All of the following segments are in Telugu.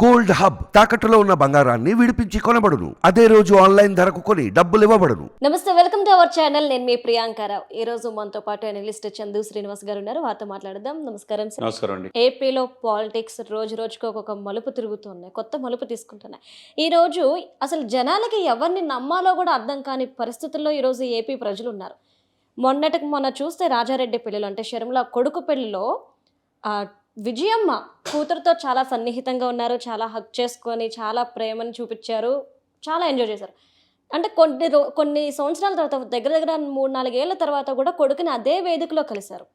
గోల్డ్ హబ్ తాకట్టులో ఉన్న బంగారాన్ని విడిపించి కొనబడును. అదే రోజు ఆన్లైన్ ధరకు కొని డబ్బులు ఇవ్వబడును. నమస్తే వెల్కమ్ టు అవర్ ఛానల్. నేను మీ ప్రియాంకారావు ఈ రోజు మనతో పాటు అనలిస్ట్ చందు శ్రీనివాస్ గారు ఉన్నారు. వారితో మాట్లాడదాం. నమస్కారం సార్. నమస్కారం అండి. ఏపీలో పాలిటిక్స్ రోజు రోజుకు ఒక్కొక్క మలుపు తిరుగుతున్నాయి. కొత్త మలుపు తీసుకుంటున్నాయి. ఈ రోజు అసలు జనాలకి ఎవరిని నమ్మాలో కూడా అర్థం కాని పరిస్థితుల్లో ఈరోజు ఏపీ ప్రజలు ఉన్నారు. మొన్నటికి మొన్న చూస్తే రాజారెడ్డి పెళ్ళిలో అంటే షర్మిల కొడుకు పెళ్ళిలో ఆ విజయమ్మ కూతురుతో చాలా సన్నిహితంగా ఉన్నారు చాలా హక్ చేసుకొని చాలా ప్రేమను చూపించారు చాలా ఎంజాయ్ చేశారు. అంటే కొన్ని రో కొన్ని సంవత్సరాల తర్వాత దగ్గర దగ్గర మూడు నాలుగేళ్ళ తర్వాత కూడా కొడుకుని అదే వేదికలో కలిశారు.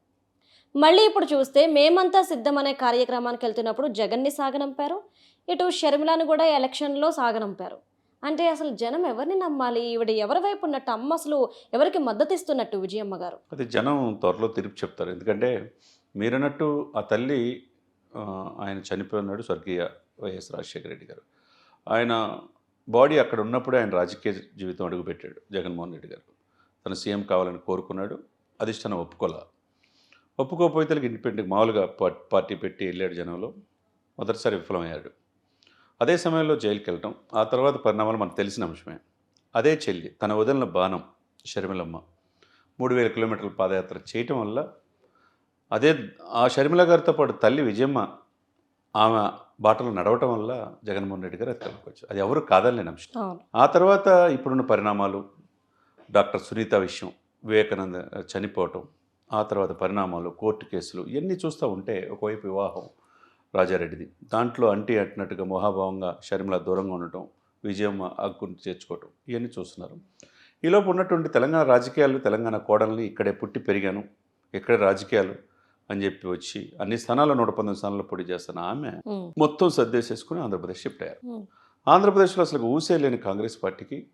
మళ్ళీ ఇప్పుడు చూస్తే మేమంతా సిద్ధం అనే కార్యక్రమానికి వెళ్తున్నప్పుడు జగన్ని సాగనంపారు ఇటు షర్మిలాను కూడా ఎలక్షన్లో సాగనంపారు. అంటే అసలు జనం ఎవరిని నమ్మాలి? ఈవిడ ఎవరి వైపు ఉన్నట్టు అమ్మ అసలు ఎవరికి మద్దతు ఇస్తున్నట్టు విజయమ్మ గారు? అది జనం త్వరలో తిరిగి చెప్తారు. ఎందుకంటే మీరన్నట్టు ఆ తల్లి ఆయన చనిపోయి ఉన్నాడు స్వర్గీయ వైఎస్ రాజశేఖర రెడ్డి గారు. ఆయన బాడీ అక్కడ ఉన్నప్పుడే ఆయన రాజకీయ జీవితం అడుగుపెట్టాడు జగన్మోహన్ రెడ్డి గారు. తను సీఎం కావాలని కోరుకున్నాడు అధిష్టానం ఒప్పుకోలే. ఒప్పుకోకపోతే ఇండిపెండెంట్ మామూలుగా పార్టీ పెట్టి వెళ్ళాడు జనంలో మొదటిసారి విఫలమయ్యాడు. అదే సమయంలో జైలుకి వెళ్ళటం ఆ తర్వాత పరిణామాలు మనకు తెలిసిన అంశమే. అదే చెల్లి తన వదిలిన బాణం షర్మిలమ్మ మూడు వేల కిలోమీటర్ల పాదయాత్ర చేయటం వల్ల అదే ఆ షర్మిల గారితో పాటు తల్లి విజయమ్మ ఆమె బాటలో నడవటం వల్ల జగన్మోహన్ రెడ్డి గారు వచ్చారు. అది ఎవరు కాదలేని అంశం ఆ తర్వాత ఇప్పుడున్న పరిణామాలు డాక్టర్ సునీత విషయం వివేకానంద చనిపోవటం ఆ తర్వాత పరిణామాలు కోర్టు కేసులు ఇవన్నీ చూస్తూ ఉంటే ఒకవైపు వివాహం రాజారెడ్డిది. దాంట్లో అంటి అంటినట్టుగా మహాభావంగా షర్మిల దూరంగా ఉండటం విజయమ్మ అగ్గుని చేర్చుకోవటం ఇవన్నీ చూస్తున్నారు. ఈలోపు ఉన్నటువంటి తెలంగాణ రాజకీయాలు తెలంగాణ కోడల్ని ఇక్కడే పుట్టి పెరిగాను. ఇక్కడే రాజకీయాలు అని చెప్పి వచ్చి అన్ని స్థానాల్లో నూట పంతొమ్మిది స్థానాల్లో పోటీ చేస్తున్న ఆమె మొత్తం సర్దేసేసుకుని ఆంధ్రప్రదేశ్ షిఫ్ట్ అయ్యారు. ఆంధ్రప్రదేశ్లో అసలు ఊసే లేని కాంగ్రెస్ పార్టీకి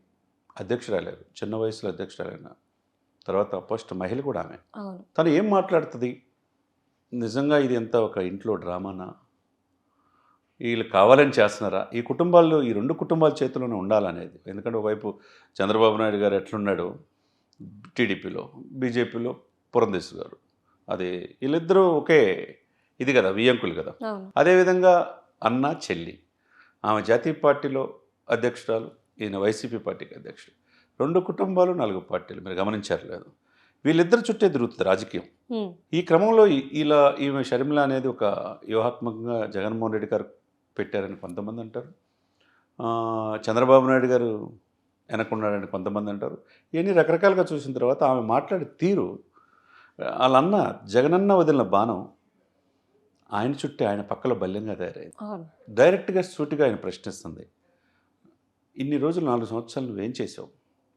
అధ్యక్షురాలేరు చిన్న వయసులో అధ్యక్షురాలైన తర్వాత ఫస్ట్ మహిళ కూడా ఆమె. తను ఏం మాట్లాడుతుంది? నిజంగా ఇది ఎంత ఒక ఇంట్లో డ్రామానా? వీళ్ళు కావాలని చేస్తున్నారా? ఈ కుటుంబాల్లో ఈ రెండు కుటుంబాల చేతిలోనే ఉండాలనేది. ఎందుకంటే ఒకవైపు చంద్రబాబు నాయుడు గారు ఎట్లున్నాడు టీడీపీలో బీజేపీలో పురంధేశ్వర్ గారు. అది వీళ్ళిద్దరూ ఒకే ఇది కదా వియంకులు కదా. అదేవిధంగా అన్న చెల్లి. ఆమె జాతీయ పార్టీలో అధ్యక్షురాలు ఈయన వైసీపీ పార్టీకి అధ్యక్షుడు. రెండు కుటుంబాలు నాలుగు పార్టీలు. మీరు గమనించారు లేదు. వీళ్ళిద్దరు చుట్టే తిరుగుతుంది రాజకీయం. ఈ క్రమంలో ఇలా ఈమె షర్మిల అనేది ఒక వ్యూహాత్మకంగా జగన్మోహన్ రెడ్డి గారు పెట్టారని కొంతమంది అంటారు. చంద్రబాబు నాయుడు గారు వెనకున్నాడని కొంతమంది అంటారు. ఇవన్నీ రకరకాలుగా చూసిన తర్వాత ఆమె మాట్లాడే తీరు వాళ్ళన్న జగనన్న వదిలిన బాణం ఆయన చుట్టే ఆయన పక్కల బల్యంగా తయారైంది. డైరెక్ట్గా సూటిగా ఆయన ప్రశ్నిస్తుంది. ఇన్ని రోజులు నాలుగు సంవత్సరాలు నువ్వేం చేసావు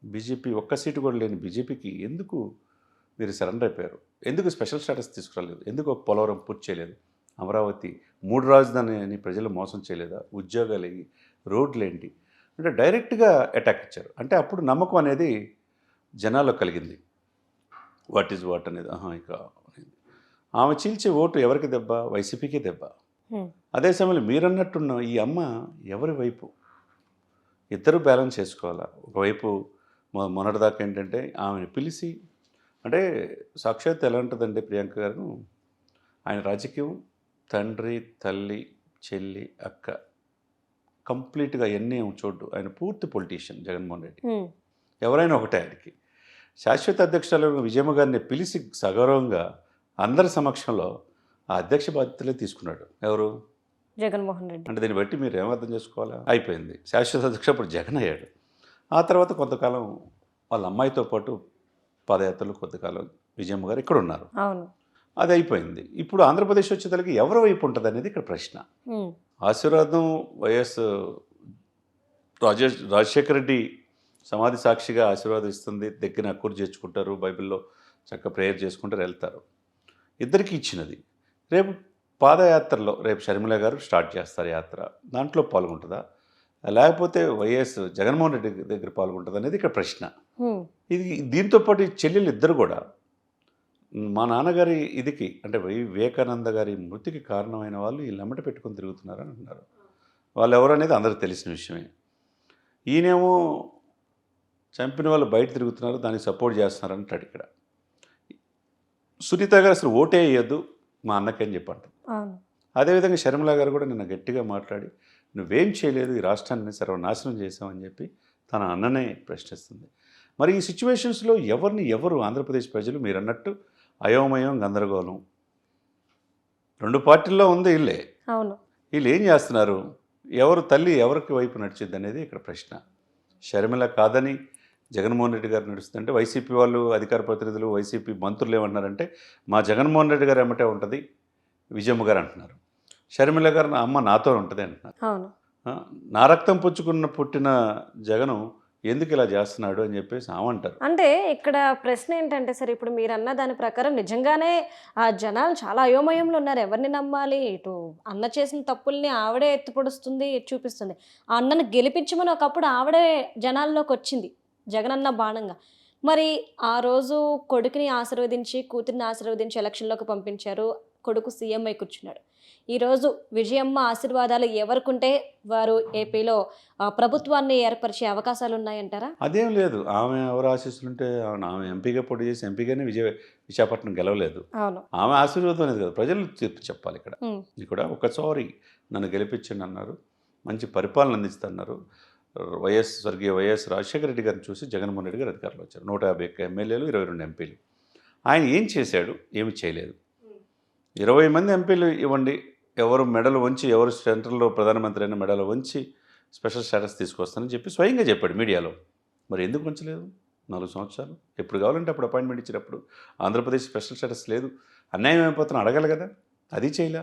బీజేపీ ఒక్క సీటు కూడా లేని బీజేపీకి ఎందుకు మీరు సరెండర్ అయిపోయారు? ఎందుకు స్పెషల్ స్టేటస్ తీసుకురాలేదు? ఎందుకు పోలవరం పూర్తి చేయలేదు? అమరావతి మూడు రాజధాని అని ప్రజలు మోసం చేయలేదా? ఉద్యోగాలు ఏంటి? రోడ్లు ఏంటి? అంటే డైరెక్ట్గా అటాక్ ఇచ్చారు. అంటే అప్పుడు నమ్మకం అనేది జనాల్లో కలిగింది. వాట్ ఈజ్ వాట్ అనేది ఆహా ఇక. ఆమె చీల్చే ఓటు ఎవరికి దెబ్బ? వైసీపీకి దెబ్బ. ఉమ్, అదే సమయంలో మీరన్నట్టున్న ఈ అమ్మ ఎవరి వైపు? ఇద్దరు బ్యాలెన్స్ చేసుకోవాలా? ఒకవైపు మొన్నటిదాకా ఏంటంటే ఆమెను పిలిచి అంటే సాక్షాత్ ఎలా ఉంటుందంటే ప్రియాంక గారు? ఆయన రాజకీయం తండ్రి తల్లి చెల్లి అక్క కంప్లీట్గా ఎన్ని చూడ్డు ఆయన పూర్తి పొలిటీషియన్ జగన్మోహన్ రెడ్డి. ఉమ్, ఎవరైనా ఒకటే ఆయనకి. శాశ్వత అధ్యక్షురాలు విజయమ్మ గారిని పిలిచి సగౌరవంగా అందరి సమక్షంలో ఆ అధ్యక్ష బాధ్యతలే తీసుకున్నాడు. ఎవరు? జగన్మోహన్ రెడ్డి. అంటే దీన్ని బట్టి మీరు ఏం అర్థం చేసుకోవాలా? అయిపోయింది. శాశ్వత అధ్యక్ష అప్పుడు జగన్ అయ్యాడు. ఆ తర్వాత కొంతకాలం వాళ్ళ అమ్మాయితో పాటు పాదయాత్రలు కొంతకాలం విజయమ్మ గారు ఇక్కడ ఉన్నారు. అవును. అది అయిపోయింది. ఇప్పుడు ఆంధ్రప్రదేశ్ వచ్చేసరికి ఎవరి వైపు ఉంటుంది అనేది ఇక్కడ ప్రశ్న. ఆశీర్వాదం వైఎస్ రాజేష్ రాజశేఖర రెడ్డి సమాధి సాక్షిగా ఆశీర్వాదం ఇస్తుంది దగ్గర అక్కురు చేర్చుకుంటారు. బైబిల్లో చక్కగా ప్రేయర్ చేసుకుంటారు వెళ్తారు. ఇద్దరికి ఇచ్చినది. రేపు పాదయాత్రలో రేపు షర్మిల గారు స్టార్ట్ చేస్తారు యాత్ర. దాంట్లో పాల్గొంటుందా? లేకపోతే వైఎస్ జగన్మోహన్ రెడ్డి దగ్గర పాల్గొంటుంది అనేది ఇక్కడ ప్రశ్న. ఇది దీంతో పాటు ఈ చెల్లెలు ఇద్దరు కూడా మా నాన్నగారి ఇదికి అంటే వై వివేకానంద గారి మృతికి కారణమైన వాళ్ళు ఈ లెమ్మట పెట్టుకొని తిరుగుతున్నారని అంటున్నారు. వాళ్ళు ఎవరు అనేది అందరికి తెలిసిన విషయమే. ఈయనేమో చంపిన వాళ్ళు బయట తిరుగుతున్నారు దానికి సపోర్ట్ చేస్తున్నారు అంటాడు ఇక్కడ. సునీత గారు అసలు ఓటే వేయద్దు మా అన్నకి అని చెప్పంటారు అదేవిధంగా షర్మిల గారు కూడా నిన్న గట్టిగా మాట్లాడి నువ్వేం చేయలేదు ఈ రాష్ట్రాన్ని సర్వనాశనం చేసావని చెప్పి తన అన్ననే ప్రశ్నిస్తుంది. మరి ఈ సిచ్యువేషన్స్లో ఎవరిని ఎవరు ఆంధ్రప్రదేశ్ ప్రజలు మీరు అన్నట్టు అయోమయం గందరగోళం? రెండు పార్టీల్లో ఉంది ఇల్లే అవును. వీళ్ళు ఏం చేస్తున్నారు? ఎవరు తల్లి ఎవరికి వైపు నడిచిద్ది అనేది ఇక్కడ ప్రశ్న. షర్మిల కాదని జగన్మోహన్ రెడ్డి గారు నడుస్తుందంటే వైసీపీ వాళ్ళు అధికార ప్రతినిధులు వైసీపీ మంత్రులు ఏమంటున్నారంటే మా జగన్మోహన్ రెడ్డి గారు ఏమంటే ఉంటుంది? విజయమ్మ గారు అంటున్నారు. షర్మిల గారు నా అమ్మ నాతో ఉంటుంది అంటున్నారు. నా రక్తం పుచ్చుకున్న పుట్టిన జగను ఎందుకు ఇలా చేస్తున్నాడు? అని చెప్పేసి ఆమంటారు అంటే ఇక్కడ ప్రశ్న ఏంటంటే సార్ ఇప్పుడు మీరు అన్న దాని ప్రకారం నిజంగానే ఆ జనాలు చాలా అయోమయంలో ఉన్నారు. ఎవరిని నమ్మాలి? ఇటు అన్న చేసిన తప్పుల్ని ఆవిడే ఎత్తుపొడుస్తుంది చూపిస్తుంది. ఆ అన్నను గెలిపించమని ఒకప్పుడు ఆవిడే జనాల్లోకి వచ్చింది. జగనన్న బాణంగా. మరి ఆ రోజు కొడుకుని ఆశీర్వదించి కూతురిని ఆశీర్వదించి ఎలక్షన్లోకి పంపించారు కొడుకు సీఎం అయి కూర్చున్నాడు. ఈరోజు విజయమ్మ ఆశీర్వాదాలు ఎవరికుంటే వారు ఏపీలో ఆ, ప్రభుత్వాన్ని ఏర్పరిచే అవకాశాలు ఉన్నాయంటారా అదేం లేదు. ఆమె ఎవరు ఆశిస్తుంటే ఆమె ఆమె ఎంపీగా పోటీ చేసి ఎంపీగానే విజయ విశాఖపట్నం గెలవలేదు. అవును. ఆమె ఆశీర్వాదం అనేది కదా. ప్రజలు తీర్పు చెప్పాలి ఇక్కడ. ఉమ్, ఇది కూడా ఒకసారి నన్ను గెలిపించండి అన్నారు. మంచి పరిపాలన అందిస్తున్నారు వైఎస్ స్వర్గీయ వైఎస్ రాజశేఖర రెడ్డి గారిని చూసి జగన్మోహన్ రెడ్డి గారు అధికారంలో వచ్చారు. నూట యాభై ఒక్క ఎమ్మెల్యేలు ఇరవై రెండు ఎంపీలు. ఆయన ఏం చేశాడు? ఏమి చేయలేదు. ఇరవై మంది ఎంపీలు ఇవ్వండి. ఎవరు మెడలు వంచి ఎవరు సెంట్రల్లో ప్రధానమంత్రి అయిన మెడలు వంచి స్పెషల్ స్టేటస్ తీసుకొస్తానని చెప్పి స్వయంగా చెప్పాడు మీడియాలో. మరి ఎందుకు ఉంచలేదు నాలుగు సంవత్సరాలు. ఎప్పుడు కావాలంటే అప్పుడు అపాయింట్మెంట్ ఇచ్చినప్పుడు. ఆంధ్రప్రదేశ్ స్పెషల్ స్టేటస్ లేదు. అన్యాయం అయిపోతున్నా అడగాలి కదా. అది చేయలే.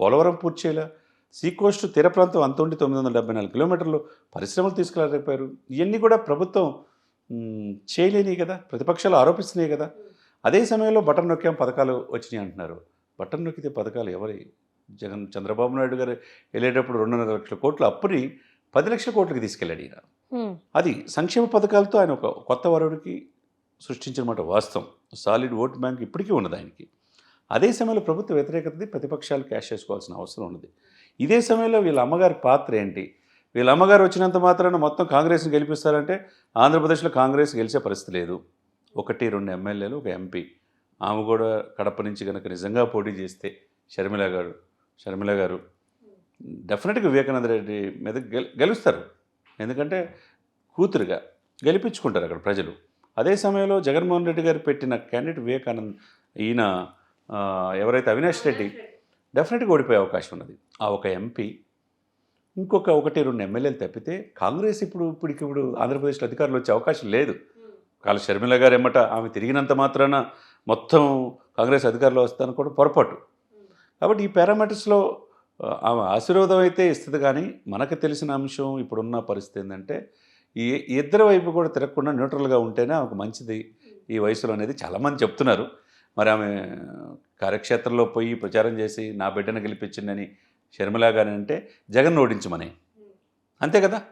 పోలవరం పూర్తి చేయలే. సీ కోస్ట్ తీర ప్రాంతం అంత ఉండి తొమ్మిది వందల డెబ్బై నాలుగు కిలోమీటర్లు. పరిశ్రమలు తీసుకురాలేకపోయారు. ఇవన్నీ కూడా ప్రభుత్వం చేయలేనివి కదా. ప్రతిపక్షాలు ఆరోపిస్తున్నాయి కదా. అదే సమయంలో బటన్ నొక్కాం పథకాలు వచ్చినాయి అంటున్నారు. బటన్ నొక్కితే పథకాలు ఎవరి? జగన్ చంద్రబాబు నాయుడు గారు వెళ్ళేటప్పుడు రెండున్నర లక్షల కోట్లు అప్పుని పది లక్షల కోట్లకి తీసుకెళ్ళాడు ఈయన. అది సంక్షేమ పథకాలతో ఆయన ఒక కొత్త వరుడికి సృష్టించిన మాట వాస్తవం. సాలిడ్ ఓట్ బ్యాంక్ ఇప్పటికీ ఉన్నది ఆయనకి. అదే సమయంలో ప్రభుత్వ వ్యతిరేకతది ప్రతిపక్షాలు క్యాష్ చేసుకోవాల్సిన అవసరం ఉన్నది. ఇదే సమయంలో వీళ్ళ అమ్మగారి పాత్ర ఏంటి? వీళ్ళ అమ్మగారు వచ్చినంత మాత్రాన మొత్తం కాంగ్రెస్ని గెలిపిస్తారంటే ఆంధ్రప్రదేశ్లో కాంగ్రెస్ గెలిచే పరిస్థితి లేదు. ఒకటి రెండు ఎమ్మెల్యేలు ఒక ఎంపీ. ఆమె కూడా కడప నుంచి కనుక నిజంగా పోటీ చేస్తే షర్మిల గారు షర్మిల గారు డెఫినెట్గా వివేకానంద రెడ్డి మీద గెలుస్తారు. ఎందుకంటే కూతురుగా గెలిపించుకుంటారు అక్కడ ప్రజలు. అదే సమయంలో జగన్మోహన్ రెడ్డి గారు పెట్టిన క్యాండిడేట్ వివేకానంద్ ఈయన ఎవరైతే అవినాష్ రెడ్డి డెఫినెట్గా ఓడిపోయే అవకాశం ఉన్నది. ఆ ఒక ఎంపీ ఇంకొక ఒకటి రెండు ఎమ్మెల్యేలు తప్పితే కాంగ్రెస్ ఇప్పుడు ఇప్పటికి ఇప్పుడు ఆంధ్రప్రదేశ్లో అధికారులు వచ్చే అవకాశం లేదు. కాళ్ళ షర్మిల గారు ఎమ్మట ఆమె తిరిగినంత మాత్రాన మొత్తం కాంగ్రెస్ అధికారులు వస్తాను కూడా పొరపాటు. కాబట్టి ఈ పారామీటర్స్లో ఆమె ఆశీర్వాదం అయితే ఇస్తుంది కానీ మనకు తెలిసిన అంశం ఇప్పుడున్న పరిస్థితి ఏంటంటే ఈ ఇద్దరు ఇద్దరి వైపు కూడా తిరగకుండా న్యూట్రల్గా ఉంటేనే ఆమెకు మంచిది. ఈ వయసులో అనేది చాలామంది చెప్తున్నారు. మరి ఆమె కార్యక్షేత్రంలో పోయి ప్రచారం చేసి నా బిడ్డను గెలిపించిందని షర్మిల గాని అంటే జగన్ ఓడించమని. అంతే కదా?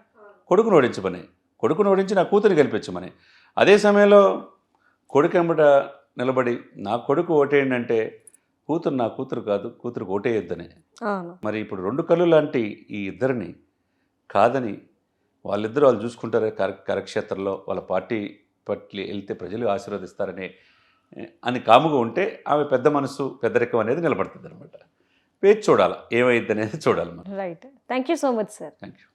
కొడుకును ఓడించమని. కొడుకును ఓడించి నా కూతురు గెలిపించమని. అదే సమయంలో కొడుకు ఎంబట నిలబడి నా కొడుకు ఓటేయండి అంటే కూతురు నా కూతురు కాదు కూతురుకు ఓటేయొద్దని. మరి ఇప్పుడు రెండు కళ్ళు లాంటి ఈ ఇద్దరిని కాదని వాళ్ళిద్దరూ వాళ్ళు చూసుకుంటారే కర కరక్షేత్రంలో వాళ్ళ పార్టీ పట్ల వెళ్తే ప్రజలు ఆశీర్వదిస్తారనే అని కాముగా ఉంటే ఆమె పెద్ద మనసు పెద్దరికం అనేది నిలబడుతుంది అనమాట వేచి చూడాలి. ఏమైంది అనేది చూడాలి మనం. Right thank you so much sir thank you